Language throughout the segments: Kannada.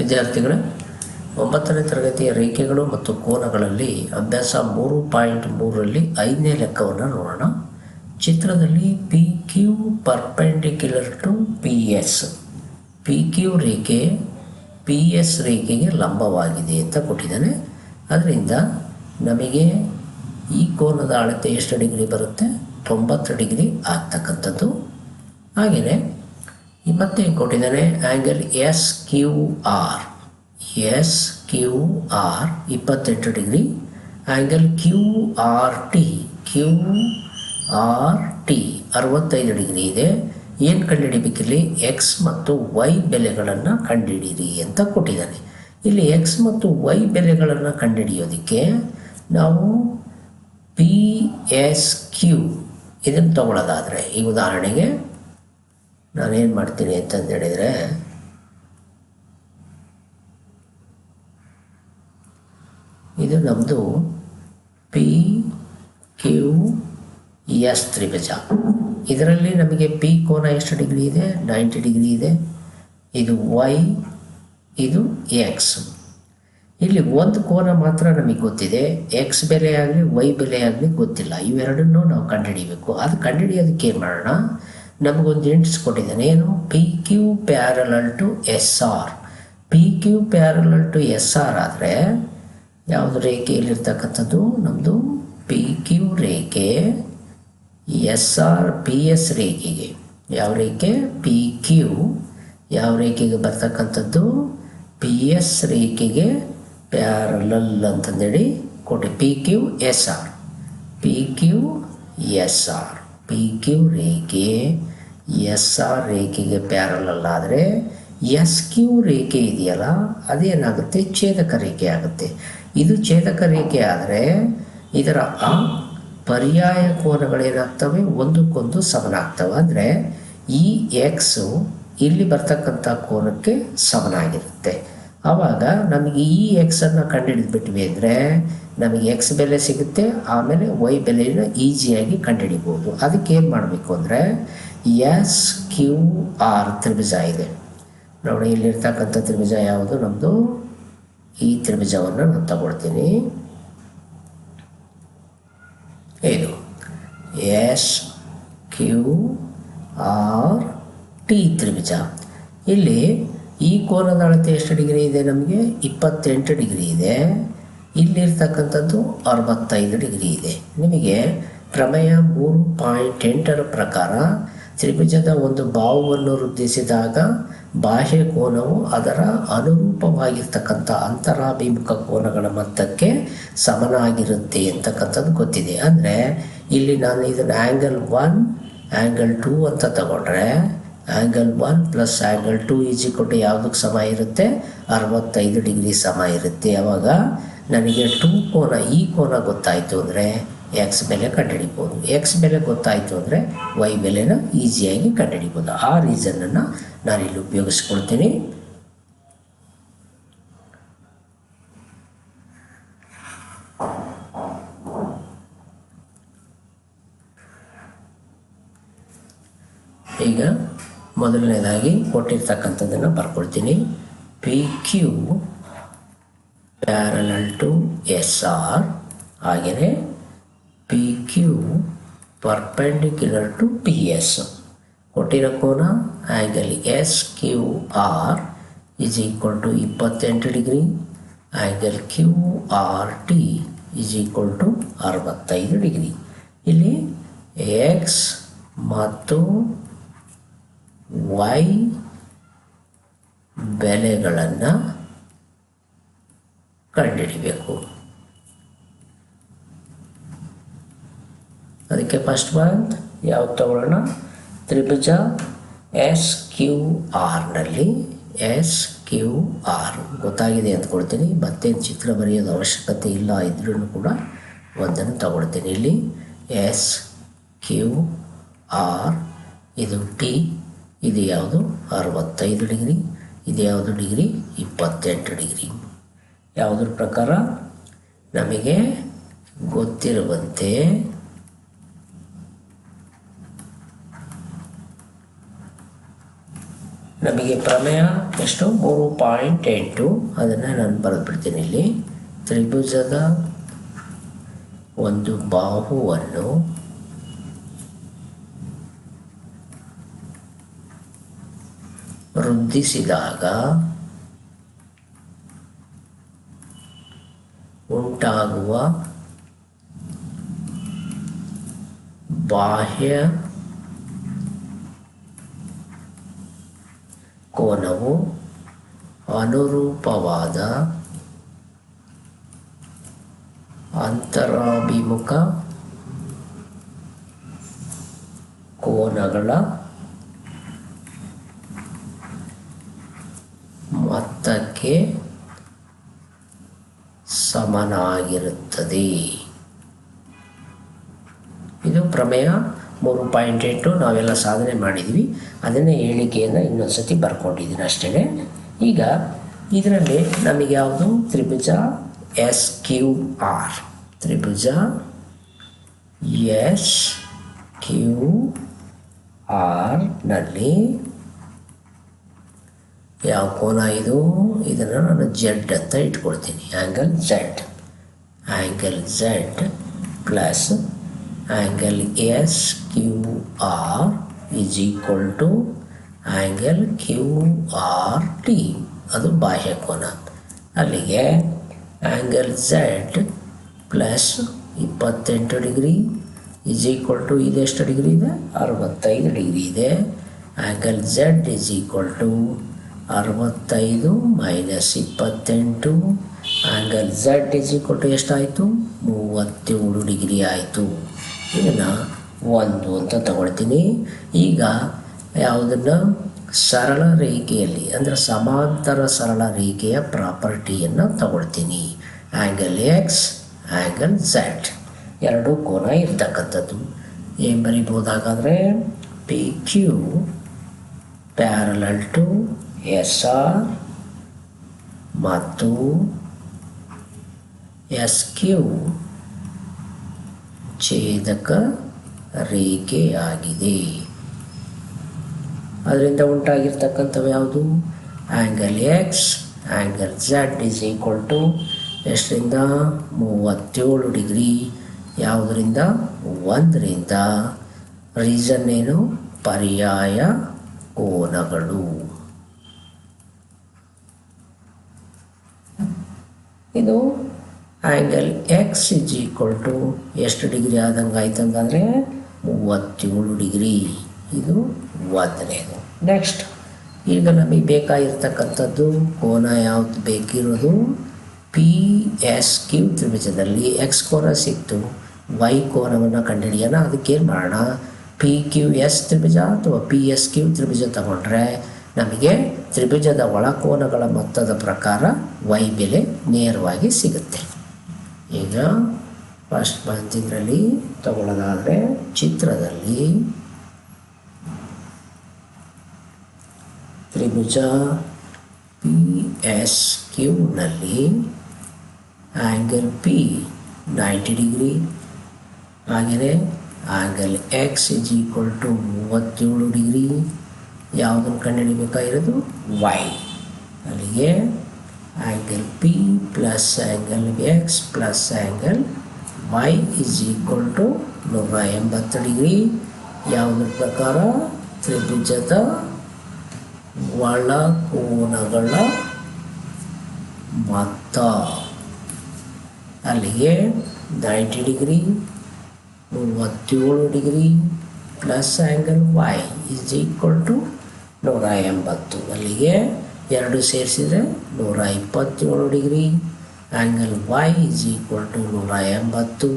ವಿದ್ಯಾರ್ಥಿಗಳೇ, ಒಂಬತ್ತನೇ ತರಗತಿಯ ರೇಖೆಗಳು ಮತ್ತು ಕೋನಗಳಲ್ಲಿ ಅಭ್ಯಾಸ ಮೂರು ಪಾಯಿಂಟ್ ಮೂರರಲ್ಲಿ ಐದನೇ ಲೆಕ್ಕವನ್ನು ನೋಡೋಣ. ಚಿತ್ರದಲ್ಲಿ P Q perpendicular to P S P Q ರೇಖೆ ಪಿ ಎಸ್ ರೇಖೆಗೆ ಲಂಬವಾಗಿದೆ ಅಂತ ಕೊಟ್ಟಿದ್ದಾನೆ. ಅದರಿಂದ ನಮಗೆ ಈ ಕೋನದ ಅಳತೆ ಎಷ್ಟು ಡಿಗ್ರಿ ಬರುತ್ತೆ? ತೊಂಬತ್ತು ಡಿಗ್ರಿ ಆಗ್ತಕ್ಕಂಥದ್ದು. ಹಾಗೆಯೇ ಈ ಕೊಟ್ಟಿದ್ದಾರೆ angle S Q R S Q R ಇಪ್ಪತ್ತೆಂಟು degree. Angle Q R T Q R T ಅರವತ್ತೈದು ಡಿಗ್ರಿ ಇದೆ. ಏನು ಕಂಡುಹಿಡಿಬೇಕಿಲ್ಲಿ? ಎಕ್ಸ್ ಮತ್ತು ವೈ ಬೆಲೆಗಳನ್ನು ಕಂಡುಹಿಡೀರಿ ಅಂತ ಕೊಟ್ಟಿದ್ದಾರೆ. ಇಲ್ಲಿ ಎಕ್ಸ್ ಮತ್ತು ವೈ ಬೆಲೆಗಳನ್ನು ಕಂಡುಹಿಡಿಯೋದಕ್ಕೆ ನಾವು ಪಿ ಎಸ್ ಕ್ಯೂ ಇದನ್ನು ತಗೊಳ್ಳೋದಾದರೆ, ಈ ಉದಾಹರಣೆಗೆ ನಾನೇನು ಮಾಡ್ತೀನಿ ಅಂತಂದು ಹೇಳಿದರೆ, ಇದು ನಮ್ಮದು ಪಿ ಕ್ಯೂ ಎಸ್ ತ್ರಿಭುಜ. ಇದರಲ್ಲಿ ನಮಗೆ ಪಿ ಕೋನ ಎಷ್ಟು ಡಿಗ್ರಿ ಇದೆ? ನೈಂಟಿ ಡಿಗ್ರಿ ಇದೆ. ಇದು ವೈ ಇದು ಎಕ್ಸ್ ಇಲ್ಲಿ ಒಂದು ಕೋನ ಮಾತ್ರ ನಮಗೆ ಗೊತ್ತಿದೆ. ಎಕ್ಸ್ ಬೆಲೆ ಆಗಲಿ ವೈ ಬೆಲೆ ಆಗಲಿ ಗೊತ್ತಿಲ್ಲ. ಇವೆರಡನ್ನೂ ನಾವು ಕಂಡುಹಿಡಿಬೇಕು. ಅದು ಕಂಡುಹಿಡಿಯೋದಕ್ಕೆ ಏನು ಮಾಡೋಣ? ನಮಗೊಂದು ಇಂಟ್ಸ್ ಕೊಟ್ಟಿದ್ದಾನೆ ಏನು? P Q parallel to S R P Q parallel to S R ಆದರೆ ಯಾವುದು ರೇಖೆಯಲ್ಲಿರ್ತಕ್ಕಂಥದ್ದು ನಮ್ಮದು ಪಿ ಕ್ಯೂ ರೇಖೆ ಎಸ್ ಆರ್ ಪಿ ಎಸ್ ರೇಖೆಗೆ. ಯಾವ ರೇಖೆ? ಪಿ ಕ್ಯೂ ಯಾವ ರೇಖೆಗೆ ಬರ್ತಕ್ಕಂಥದ್ದು? ಪಿ ಎಸ್ ರೇಖೆಗೆ ಪ್ಯಾರಲಲ್ ಅಂತಂದೇಳಿ ಕೊಟ್ಟು P Q S R P Q S R P Q ರೇಖೆ ಎಸ್ ಆರ್ ರೇಖೆಗೆ ಪ್ಯಾರಲಲ್ ಆದರೆ ಎಸ್ ಕ್ಯೂ ರೇಖೆ ಇದೆಯಲ್ಲ, ಅದೇನಾಗುತ್ತೆ? ಛೇದಕ ರೇಖೆ ಆಗುತ್ತೆ. ಇದು ಛೇದಕ ರೇಖೆ ಆದರೆ ಇದರ ಆ ಪರ್ಯಾಯ ಕೋನಗಳೇನಾಗ್ತವೆ? ಒಂದಕ್ಕೊಂದು ಸಮನಾಗ್ತವೆ. ಅಂದರೆ ಈ ಎಕ್ಸು ಇಲ್ಲಿ ಬರ್ತಕ್ಕಂಥ ಕೋನಕ್ಕೆ ಸಮನಾಗಿರುತ್ತೆ. ಆವಾಗ ನಮಗೆ ಈ ಎಕ್ಸನ್ನು ಕಂಡುಹಿಡಿದ್ಬಿಟ್ವಿ ಅಂದರೆ ನಮಗೆ ಎಕ್ಸ್ ಬೆಲೆ ಸಿಗುತ್ತೆ, ಆಮೇಲೆ ವೈ ಬೆಲೆಯನ್ನು ಈಸಿಯಾಗಿ ಕಂಡುಹಿಡಿಬೋದು. ಅದಕ್ಕೆ ಏನು ಮಾಡಬೇಕು ಅಂದರೆ ಎಸ್ ಕ್ಯೂ ಆರ್ ತ್ರಿಭುಜ ಇದೆ. ನೋಡಿ ಇಲ್ಲಿರ್ತಕ್ಕಂಥ ತ್ರಿಭುಜ ಯಾವುದು? ನಮ್ಮದು ಈ ತ್ರಿಭುಜವನ್ನು ನಾನು ತಗೊಳ್ತೀನಿ. ಇದು ಎಸ್ ಕ್ಯೂ ಆರ್ ಟಿ ತ್ರಿಭುಜ. ಇಲ್ಲಿ ಈ ಕೋನದ ಅಳತೆ ಎಷ್ಟು ಡಿಗ್ರಿ ಇದೆ ನಮಗೆ? ಇಪ್ಪತ್ತೆಂಟು ಡಿಗ್ರಿ ಇದೆ. ಇಲ್ಲಿರ್ತಕ್ಕಂಥದ್ದು ಅರವತ್ತೈದು ಡಿಗ್ರಿ ಇದೆ. ನಿಮಗೆ ಪ್ರಮೇಯ ಮೂರು ಪಾಯಿಂಟ್ ಎಂಟರ ಪ್ರಕಾರ ತ್ರಿಭುಜದ ಒಂದು ಬಾಹುವನ್ನು ವೃದ್ಧಿಸಿದಾಗ ಬಾಹ್ಯ ಕೋನವು ಅದರ ಅನುರೂಪವಾಗಿರ್ತಕ್ಕಂಥ ಅಂತರಾಭಿಮುಖ ಕೋನಗಳ ಮೊತ್ತಕ್ಕೆ ಸಮನಾಗಿರುತ್ತೆ ಅಂತಕ್ಕಂಥದ್ದು ಗೊತ್ತಿದೆ. ಅಂದರೆ ಇಲ್ಲಿ ನಾನು ಇದನ್ನು ಆ್ಯಂಗಲ್ ಒನ್ ಆ್ಯಂಗಲ್ ಟೂ ಅಂತ ತಗೊಂಡ್ರೆ angle one plus angle two is ಕೊಟ್ಟು ಯಾವುದಕ್ಕೆ ಸಮ ಇರುತ್ತೆ? ಅರವತ್ತೈದು ಡಿಗ್ರಿ ಸಮ ಇರುತ್ತೆ. ಆವಾಗ ನನಗೆ ಟೂ ಕೋನ ಈ ಕೋನ ಗೊತ್ತಾಯಿತು ಅಂದರೆ ಎಕ್ಸ್ ಬೆಲೆ ಕಂಡುಹಿಡಿಬೋದು. ಎಕ್ಸ್ ಬೆಲೆ ಗೊತ್ತಾಯಿತು ಅಂದರೆ ವೈ ಬೆಲೆನ ಈಸಿಯಾಗಿ ಕಂಡುಹಿಡಿಬೋದು. ಆ ರೀಸನನ್ನು ನಾನಿಲ್ಲಿ ಉಪಯೋಗಿಸ್ಕೊಳ್ತೀನಿ. ಈಗ ಮೊದಲನೇದಾಗಿ ಕೊಟ್ಟಿರ್ತಕ್ಕಂಥದ್ದನ್ನು ಬರ್ಕೊಳ್ತೀನಿ. P Q parallel to S R ಹಾಗೆಯೇ P Q perpendicular to P S ಕೊಟ್ಟಿರೋ ಕೋನ angle S Q R is equal to ಇಪ್ಪತ್ತೆಂಟು degree angle Q R T is equal to ಅರವತ್ತೈದು ಡಿಗ್ರಿ. ಇಲ್ಲಿ ಎಕ್ಸ್ ಮತ್ತು ವೈ ಬೆಲೆಗಳನ್ನು ಕಂಡುಹಿಡಿಬೇಕು ಅದಕ್ಕೆ ಫಸ್ಟ್ ಬಂದು ಯಾವ್ದು ತಗೊಳ್ಳೋಣ? ತ್ರಿಭುಜ ಎಸ್ ಕ್ಯೂ ಆರ್ನಲ್ಲಿ ಎಸ್ ಕ್ಯೂ ಆರ್ ಗೊತ್ತಾಗಿದೆ ಅಂದ್ಕೊಳ್ತೀನಿ. ಮತ್ತೇನು ಚಿತ್ರ ಬರೆಯೋದು ಅವಶ್ಯಕತೆ ಇಲ್ಲ ಇದ್ರೂ ಕೂಡ ಒಂದನ್ನು ತಗೊಳ್ತೀನಿ. ಇಲ್ಲಿ ಎಸ್ ಕ್ಯೂ ಆರ್ ಇದು ಟಿ ಇದು ಯಾವುದು? ಅರವತ್ತೈದು ಡಿಗ್ರಿ. ಇದು ಯಾವುದು ಡಿಗ್ರಿ? ಇಪ್ಪತ್ತೆಂಟು ಡಿಗ್ರಿ. ಯಾವುದ್ರ ಪ್ರಕಾರ? ನಮಗೆ ಗೊತ್ತಿರುವಂತೆ ನಮಗೆ ಪ್ರಮೇಯ ಎಷ್ಟು? ಮೂರು ಪಾಯಿಂಟ್ ಎಂಟು. ಅದನ್ನು ನಾನು ಬರೆದ್ಬಿಡ್ತೀನಿ ಇಲ್ಲಿ. ತ್ರಿಭುಜದ ಒಂದು ಬಾಹುವನ್ನು ವೃದ್ಧಿಸಿದಾಗ ಉಂಟಾಗುವ ಬಾಹ್ಯ ಕೋನವು ಅನುರೂಪವಾದ ಅಂತರಾಭಿಮುಖ ಕೋನಗಳ ಮೊತ್ತಕ್ಕೆ ಸಮನಾಗಿರುತ್ತದೆ. ಇದು ಪ್ರಮೇಯ ಮೂರು ಪಾಯಿಂಟ್ ಎಂಟು ನಾವೆಲ್ಲ ಸಾಧನೆ ಮಾಡಿದ್ವಿ. ಅದನ್ನೇ ಹೇಳಿಕೆಯನ್ನು ಇನ್ನೊಂದು ಸತಿ ಬರ್ಕೊಂಡಿದ್ದೀನಿ ಅಷ್ಟೇ ಈಗ ಇದರಲ್ಲಿ ನಮಗೆ ಯಾವುದು? ತ್ರಿಭುಜ ಎಸ್ ಕ್ಯೂ ಆರ್. ತ್ರಿಭುಜ ಎಸ್ ಕ್ಯೂ ಆರ್ನಲ್ಲಿ ಯಾವ ಕೋನ ಇದು? ಇದನ್ನು ನಾನು ಜೆಡ್ ಅಂತ ಇಟ್ಕೊಳ್ತೀನಿ angle Z angle Z plus angle S Q R is equal to angle Q R T ಅದು ಬಾಹ್ಯ ಕೋನ. ಅಲ್ಲಿಗೆ ಆ್ಯಂಗಲ್ ಝೆಡ್ ಪ್ಲಸ್ ಇಪ್ಪತ್ತೆಂಟು ಡಿಗ್ರಿ ಈಸ್ ಈಕ್ವಲ್ ಟು ಇದೆಷ್ಟು ಡಿಗ್ರಿ ಇದೆ? ಅರವತ್ತೈದು ಡಿಗ್ರಿ ಇದೆ. Angle Z is equal to ಅರವತ್ತೈದು ಮೈನಸ್ ಇಪ್ಪತ್ತೆಂಟು angle Z is equal to ಎಷ್ಟಾಯಿತು? ಮೂವತ್ತೇಳು ಡಿಗ್ರಿ ಆಯಿತು. ಇದನ್ನು ಒಂದು ಅಂತ ತಗೊಳ್ತೀನಿ. ಈಗ ಯಾವುದನ್ನು? ಸರಳ ರೇಖೆಯಲ್ಲಿ, ಅಂದರೆ ಸಮಾಂತರ ಸರಳ ರೇಖೆಯ ಪ್ರಾಪರ್ಟಿಯನ್ನು ತಗೊಳ್ತೀನಿ. ಆ್ಯಂಗಲ್ ಎಕ್ಸ್ ಆ್ಯಂಗಲ್ ಝಡ್ ಎರಡು ಕೋನ ಇರ್ತಕ್ಕಂಥದ್ದು. ಏನು ಬರಿಬೋದಾಗಾದರೆ P Q parallel to S ಮತ್ತು ಎಸ್ ಕ್ಯೂ ಛೇದಕ ರೇಖೆಯಾಗಿದೆ ಅದರಿಂದ ಉಂಟಾಗಿರ್ತಕ್ಕಂಥವು ಯಾವುದು? Angle X angle Z is equal to ಎಷ್ಟರಿಂದ? ಮೂವತ್ತೇಳು ಡಿಗ್ರಿ. ಯಾವುದರಿಂದ? ಒಂದರಿಂದ. ರೀಸನ್ ಏನು? ಪರ್ಯಾಯ ಕೋನಗಳು. ಇದು angle X is equal to ಎಷ್ಟು ಡಿಗ್ರಿ ಆದಂಗೆ ಆಯ್ತಂತಂದರೆ ಮೂವತ್ತೇಳು ಡಿಗ್ರಿ. ಇದು ಒಂದನೇದು ನೆಕ್ಸ್ಟ್ ಈಗ ನಮಗೆ ಬೇಕಾಗಿರ್ತಕ್ಕಂಥದ್ದು ಕೋನ ಯಾವ್ದು ಬೇಕಿರೋದು? ಪಿ ಎಸ್ ಕ್ಯೂ ತ್ರಿಭುಜದಲ್ಲಿ ಎಕ್ಸ್ ಕೋನ ಸಿಕ್ತು. ವೈ ಕೋನವನ್ನು ಕಂಡುಹಿಡಿಯೋಣ. ಅದಕ್ಕೇನು ಮಾಡೋಣ? ಪಿ ಕ್ಯೂ ಎಸ್ ತ್ರಿಭುಜ ಅಥವಾ ಪಿ ಎಸ್ ಕ್ಯೂ ತ್ರಿಭುಜ ತಗೊಂಡ್ರೆ ನಮಗೆ ತ್ರಿಭುಜದ ಒಳಕೋನಗಳ ಮೊತ್ತದ ಪ್ರಕಾರ ವೈ ಬೆಲೆ ನೇರವಾಗಿ ಸಿಗುತ್ತೆ. ಈಗ ಫಸ್ಟ್ ಬಂತಿದ್ರಲ್ಲಿ ತಗೊಳ್ಳೋದಾದರೆ ಚಿತ್ರದಲ್ಲಿ ತ್ರಿಭುಜ ಪಿ ಎಸ್ ಕ್ಯೂನಲ್ಲಿ ಆ್ಯಂಗಲ್ ಪಿ ನೈಂಟಿ ಡಿಗ್ರಿ ಹಾಗೆಯೇ angle X is equal to ಮೂವತ್ತೇಳು ಡಿಗ್ರಿ ಯಾವುದನ್ನು ಕಂಡುಹಿಡಿಬೇಕಾಗಿರೋದು? ವೈ ಅಲ್ಲಿಗೆ angle P plus angle X plus angle Y is equal to ನೂರ ಎಂಬತ್ತು ಡಿಗ್ರಿ. ಯಾವುದ್ರ ಪ್ರಕಾರ? ತ್ರಿಭುಜದ ಒಳ ಕೋನಗಳ ಮೊತ್ತ. ಅಲ್ಲಿಗೆ ನೈಂಟಿ ಡಿಗ್ರಿ ಮೂವತ್ತೇಳು degree plus angle Y is equal to ನೂರ ಎಂಬತ್ತು ಅಲ್ಲಿಗೆ ಎರಡು ಸೇರಿಸಿದರೆ ನೂರ ಇಪ್ಪತ್ತೇಳು degree. Angle Y is equal to ನೂರ ಎಂಬತ್ತು.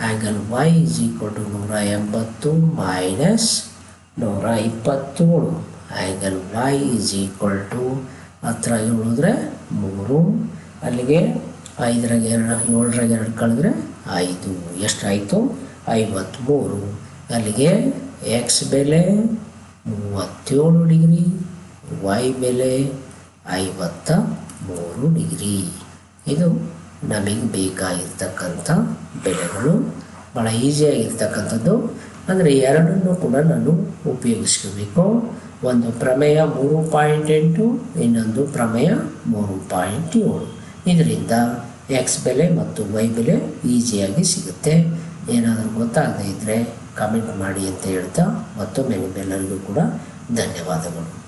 Angle Y is equal to ನೂರ ಎಂಬತ್ತು ಮೈನಸ್ ನೂರ ಇಪ್ಪತ್ತೇಳು. Angle Y is equal to ಹತ್ರ ಹೇಳಿದ್ರೆ ಮೂರು. ಅಲ್ಲಿಗೆ ಐದರಾಗ ಎರಡು, ಏಳರಾಗ ಎರಡು ಕಳೆದ್ರೆ ಐದು. ಎಷ್ಟಾಯಿತು? ಐವತ್ತ್ಮೂರು. ಅಲ್ಲಿಗೆ ಎಕ್ಸ್ ಬೆಲೆ ಮೂವತ್ತೇಳು ಡಿಗ್ರಿ, ವೈ ಬೆಲೆ ಐವತ್ತ ಮೂರು ಡಿಗ್ರಿ. ಇದು ನಮಗೆ ಬೇಕಾಗಿರ್ತಕ್ಕಂಥ ಬೆಲೆಗಳು. ಭಾಳ ಈಸಿಯಾಗಿರ್ತಕ್ಕಂಥದ್ದು ಅಂದರೆ ಎರಡನ್ನೂ ಕೂಡ ನಾನು ಉಪಯೋಗಿಸ್ಕೋಬೇಕು. ಒಂದು ಪ್ರಮೇಯ ಮೂರು ಪಾಯಿಂಟ್ ಎಂಟು, ಇನ್ನೊಂದು ಪ್ರಮೇಯ ಮೂರು ಪಾಯಿಂಟ್ ಏಳು. ಇದರಿಂದ ಎಕ್ಸ್ ಬೆಲೆ ಮತ್ತು ವೈ ಬೆಲೆ ಈಸಿಯಾಗಿ ಸಿಗುತ್ತೆ. ಏನಾದರೂ ಗೊತ್ತಾಗದೇ ಇದ್ದರೆ ಕಮೆಂಟ್ ಮಾಡಿ ಅಂತ ಹೇಳ್ತಾ ಮತ್ತೊಮ್ಮೆ ನಿಮ್ಮೆಲ್ಲರಿಗೂ ಕೂಡ ಧನ್ಯವಾದಗಳು.